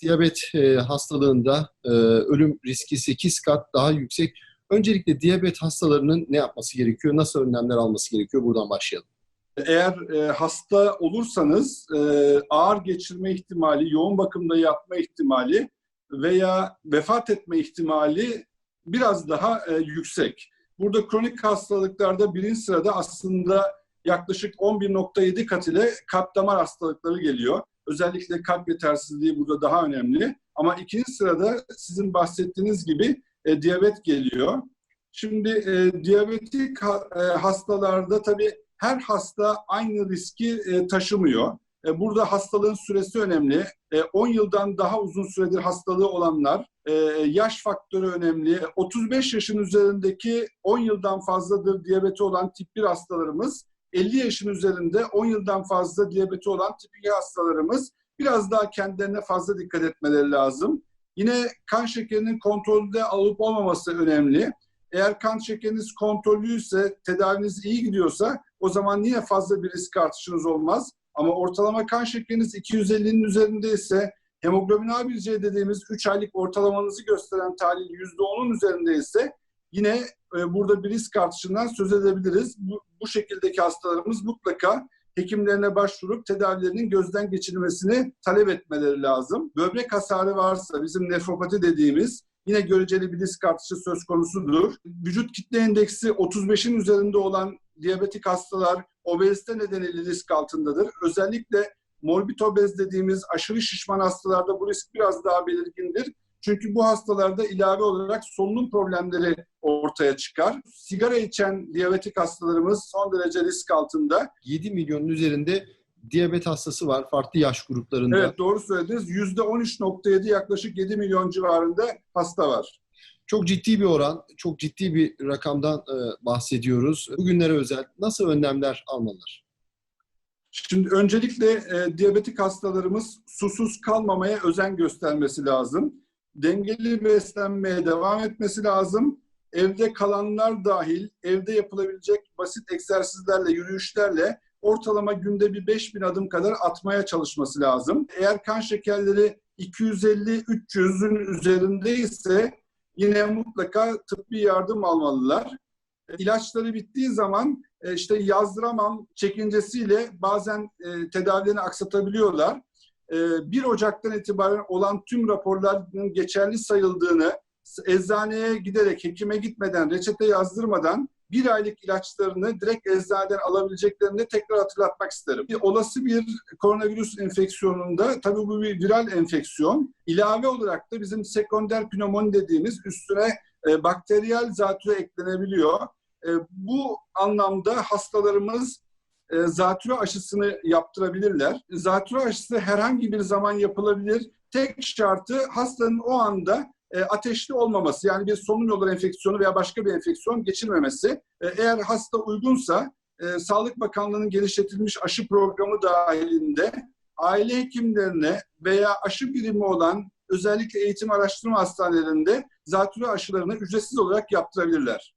Diyabet e, hastalığında e, ölüm riski 8 kat daha yüksek. Öncelikle diyabet hastalarının ne yapması gerekiyor? Nasıl önlemler alması gerekiyor? Buradan başlayalım. Eğer e, hasta olursanız e, ağır geçirme ihtimali, yoğun bakımda yatma ihtimali veya vefat etme ihtimali biraz daha e, yüksek. Burada kronik hastalıklarda birinci sırada aslında yaklaşık 11.7 kat ile kalp damar hastalıkları geliyor. Özellikle kalp yetersizliği burada daha önemli. Ama ikinci sırada sizin bahsettiğiniz gibi e, diyabet geliyor. Şimdi e, diyabetik ha, e, hastalarda tabii her hasta aynı riski e, taşımıyor. E, burada hastalığın süresi önemli. E, 10 yıldan daha uzun süredir hastalığı olanlar, e, yaş faktörü önemli. 35 yaşın üzerindeki 10 yıldan fazladır diyabeti olan tip 1 hastalarımız, 50 yaşın üzerinde 10 yıldan fazla diyabeti olan tip 2 hastalarımız biraz daha kendilerine fazla dikkat etmeleri lazım. Yine kan şekerinin kontrolde alıp olmaması önemli. Eğer kan şekeriniz kontrollüyse, tedaviniz iyi gidiyorsa o zaman yine fazla bir risk artışınız olmaz. Ama ortalama kan şekeriniz 250'nin üzerindeyse, hemoglobin A1C dediğimiz 3 aylık ortalamanızı gösteren tahlil %10'un üzerindeyse yine e, burada bir risk artışından söz edebiliriz. Bu, bu şekildeki hastalarımız mutlaka hekimlerine başvurup tedavilerinin gözden geçirilmesini talep etmeleri lazım. Böbrek hasarı varsa bizim nefropati dediğimiz yine göreceli bir risk artışı söz konusudur. Vücut kitle endeksi 35'in üzerinde olan diyabetik hastalar obezite nedeniyle risk altındadır. Özellikle morbid obez dediğimiz aşırı şişman hastalarda bu risk biraz daha belirgindir. Çünkü bu hastalarda ilave olarak solunum problemleri ortaya çıkar. Sigara içen diyabetik hastalarımız son derece risk altında. 7 milyonun üzerinde diyabet hastası var farklı yaş gruplarında. Evet doğru söylediniz. %13.7 yaklaşık 7 milyon civarında hasta var. Çok ciddi bir oran, çok ciddi bir rakamdan e, bahsediyoruz. Bugünlere özel nasıl önlemler almalılar? Şimdi öncelikle e, diyabetik hastalarımız susuz kalmamaya özen göstermesi lazım. Dengeli beslenmeye devam etmesi lazım. Evde kalanlar dahil evde yapılabilecek basit egzersizlerle, yürüyüşlerle ortalama günde bir 5000 adım kadar atmaya çalışması lazım. Eğer kan şekerleri 250-300'ün üzerindeyse yine mutlaka tıbbi yardım almalılar. İlaçları bittiği zaman e, işte yazdıramam çekincesiyle bazen e, tedavilerini aksatabiliyorlar. 1 Ocak'tan itibaren olan tüm raporların geçerli sayıldığını eczaneye giderek hekime gitmeden reçete yazdırmadan bir aylık ilaçlarını direkt eczaneden alabileceklerini tekrar hatırlatmak isterim. Bir olası bir koronavirüs enfeksiyonunda tabii bu bir viral enfeksiyon. İlave olarak da bizim sekonder pnömoni dediğimiz üstüne e, bakteriyel zatürre eklenebiliyor. E, bu anlamda hastalarımız e, zatürre aşısını yaptırabilirler. Zatürre aşısı herhangi bir zaman yapılabilir. Tek şartı hastanın o anda e, ateşli olmaması yani bir solunum yolları enfeksiyonu veya başka bir enfeksiyon geçirmemesi. E, eğer hasta uygunsa Sağlık Bakanlığı'nın geliştirilmiş aşı programı dahilinde aile hekimlerine veya aşı birimi olan özellikle eğitim araştırma hastanelerinde zatürre aşılarını ücretsiz olarak yaptırabilirler.